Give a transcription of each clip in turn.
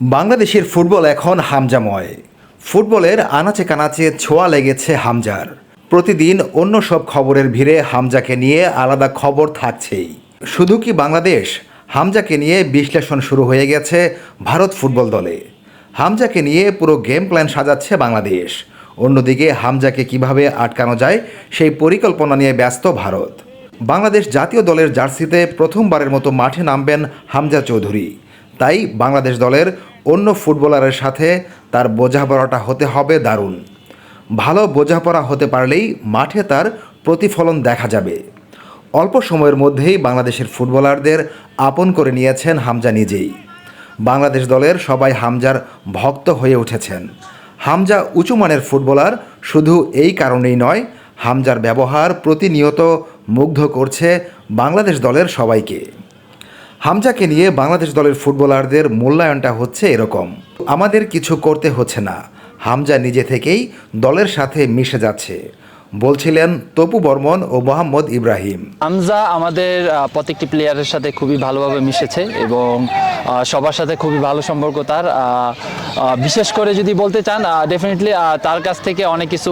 বাংলাদেশের ফুটবল এখন হামজাময়। ফুটবলের আনাচে কানাচে ছোঁয়া লেগেছে হামজার। প্রতিদিন অন্য সব খবরের ভিড়ে হামজাকে নিয়ে আলাদা খবর থাকছেই। শুধু কি বাংলাদেশ? হামজাকে নিয়ে বিশ্লেষণ শুরু হয়ে গেছে ভারত ফুটবল দলে। হামজাকে নিয়ে পুরো গেম প্ল্যান সাজাচ্ছে বাংলাদেশ। অন্যদিকে হামজাকে কীভাবে আটকানো যায় সেই পরিকল্পনা নিয়ে ব্যস্ত ভারত। বাংলাদেশ জাতীয় দলের জার্সিতে প্রথমবারের মতো মাঠে নামবেন হামজা চৌধুরী। তাই বাংলাদেশ দলের অন্য ফুটবলারের সাথে তার বোঝাপড়াটা হতে হবে দারুণ। ভালো বোঝাপড়া হতে পারলেই মাঠে তার প্রতিফলন দেখা যাবে। অল্প সময়ের মধ্যেই বাংলাদেশের ফুটবলারদের আপন করে নিয়েছেন হামজা নিজেই। বাংলাদেশ দলের সবাই হামজার ভক্ত হয়ে উঠেছেন। হামজা উঁচু মানের ফুটবলার শুধু এই কারণেই নয়, হামজার ব্যবহার প্রতিনিয়ত মুগ্ধ করছে বাংলাদেশ দলের সবাইকে। হামজাকে নিয়ে বাংলাদেশ দলের ফুটবলারদের মূল্যায়নটা হচ্ছে এরকম। আমাদের কিছু করতে হচ্ছে না। হামজা নিজে থেকেই দলের সাথে মিশে যাচ্ছে। বলছিলেন তপু বর্মন ও মোহাম্মদ ইব্রাহিম। আমজা আমাদের প্রত্যেকটি প্লেয়ারের সাথে খুবই ভালোভাবে মিশেছে এবং সবার সাথে খুবই ভালো সম্পর্ক তার। বিশেষ করে যদি বলতে চান ডেফিনেটলি তার কাছ থেকে অনেক কিছু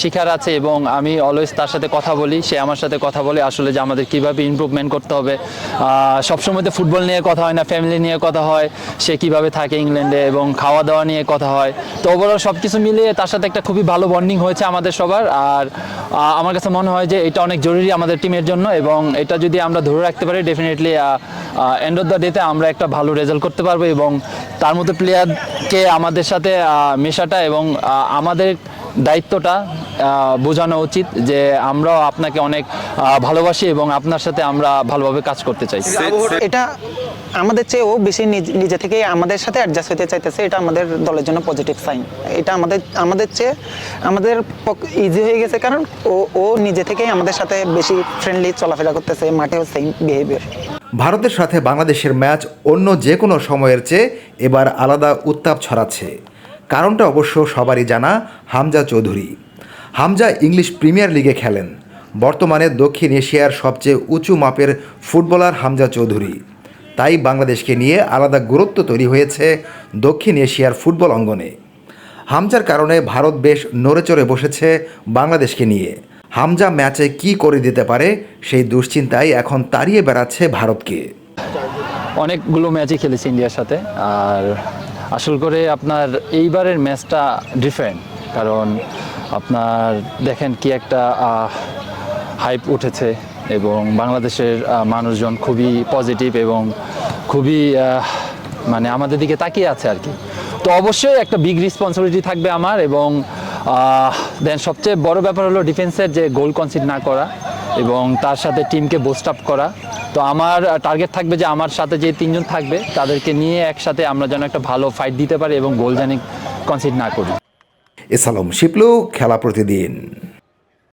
শেখার আছে এবং আমি অলওয়েজ তার সাথে কথা বলি, সে আমার সাথে কথা বলে আসলে যে আমাদের কীভাবে ইমপ্রুভমেন্ট করতে হবে। সবসময় তো ফুটবল নিয়ে কথা হয় না ফ্যামিলি নিয়ে কথা হয়, সে কীভাবে থাকে ইংল্যান্ডে এবং খাওয়া দাওয়া নিয়ে কথা হয়। তো ওভারঅল সব কিছু মিলিয়ে তার সাথে একটা খুবই ভালো বন্ডিং হয়েছে আমাদের সবার। আর আমার কাছে মনে হয় যে এটা অনেক জরুরি আমাদের টিমের জন্য এবং এটা যদি আমরা ধরে রাখতে পারি ডেফিনেটলি এন্ড অফ দ্য ডেতে আমরা একটা ভালো রেজাল্ট করতে পারব এবং তার মধ্যে প্লেয়ারকে আমাদের সাথে মেশাটা এবং আমাদের দায়িত্বটা বোঝানো উচিত যে আমরাও আপনাকে অনেক আহ, ভালোবাসি এবং আপনার সাথে আমরা ভালোভাবে কাজ করতে চাই। এটা আমাদের চেয়েও বেশি নিজ- নিজে থেকে আমাদের সাথে অ্যাডজাস্ট হতে চাইতেছে এটা আমাদের দলের জন্য পজিটিভ সাইন এটা আমাদের আমাদের চেয়ে আমাদের ইজি হয়ে গেছে কারণ ও ও নিজে থেকেই আমাদের সাথে বেশি ফ্রেন্ডলি চলাফেরা করতেছে মাঠেও সেম বিহেভিয়ার ভারতের সাথে বাংলাদেশের ম্যাচ অন্য যে কোনো সময়ের চেয়ে এবার আলাদা উত্তাপ ছড়াচ্ছে। কারণটা অবশ্য সবারই জানা হামজা চৌধুরী। হামজা ইংলিশ প্রিমিয়ার লিগে খেলেন। বর্তমানে দক্ষিণ এশিয়ার সবচেয়ে উঁচু মাপের ফুটবলার হামজা চৌধুরী। তাই বাংলাদেশকে নিয়ে আলাদা গুরুত্ব তৈরি হয়েছে দক্ষিণ এশিয়ার ফুটবল অঙ্গনে। হামজার কারণে ভারত বেশ নড়েচড়ে বসেছে বাংলাদেশকে নিয়ে। হামজা ম্যাচে কি করে দিতে পারে সেই দুশ্চিন্তায় এখন তাড়িয়ে বেড়াচ্ছে ভারতকে। অনেকগুলো ম্যাচই খেলেছি ইন্ডিয়ার সাথে। আর আসল করে আপনার এইবারের ম্যাচটা ডিফারেন্ট কারণ আপনার দেখেন কি একটা হাইপ উঠেছে এবং বাংলাদেশের মানুষজন খুবই পজিটিভ এবং খুবই মানে আমাদের দিকে তাকিয়ে আছে আর কি। তো অবশ্যই একটা বিগ রেসপন্সিবিলিটি থাকবে আমার এবং দেন সবচেয়ে বড় ব্যাপার হলো ডিফেন্সের যে গোল কনসিড না করা এবং তার সাথে টিমকে বুস্ট আপ করা। তো আমার টার্গেট থাকবে যে আমার সাথে যে তিনজন থাকবে, তাদেরকে নিয়ে একসাথে আমরা যেন একটা ভালো ফাইট দিতে পারি এবং গোল জানি কনসিড না করি। এসালম শিপলু খেলা প্রতিদিন।